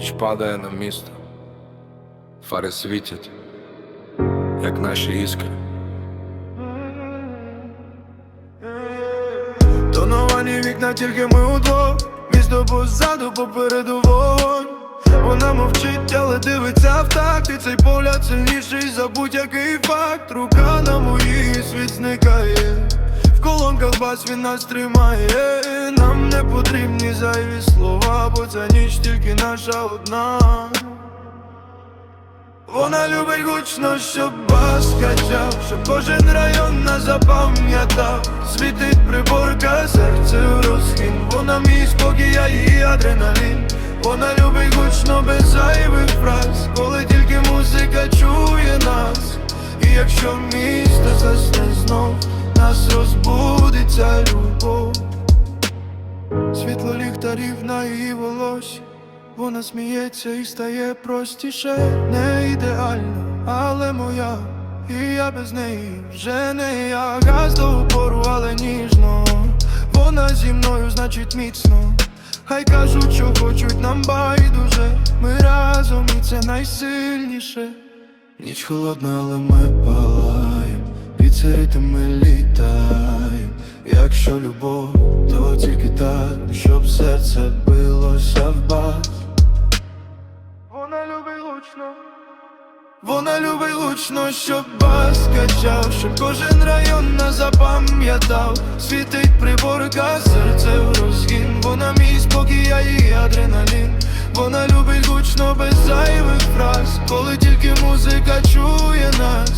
Ніч падає на місто, фари світять, як наші іскри. Тоновані вікна, тільки ми удвох. Місто позаду, попереду вогонь. Вона мовчить, але дивиться в такт. І цей погляд сильніший за будь-який факт. Рука на моїй світ зникає В колонках бас він нас тримає. Нам не потрібні зайві слова Бо ця ніч тільки наша одна. Вона любить гучно, щоб бас качав, щоб кожен район нас запам'ятав. Світить приборка, серце в розхин Вона мій спокій, я її адреналін. Вона любить гучно без зайвих фраз Світло ліхтарів на її волосі вона сміється і стає простіше, не ідеально, але моя, і я без неї вже не я Газ до упору, але ніжно. Вона зі мною, значить міцно. Хай кажуть, що хочуть нам байдуже. Ми разом і це найсильніше. Ніч холодна, але ми палаєм, під цей ритм ми літаєм. Якщо любов, то тільки так, щоб серце билося в бас. Вона любить гучно. Вона любить гучно, щоб бас качав, щоб кожен район нас запам'ятав. Світить приборка, серце в розгін. Вона мій спокій, я її адреналін. Вона любить гучно без зайвих фраз, коли тільки музика чує нас.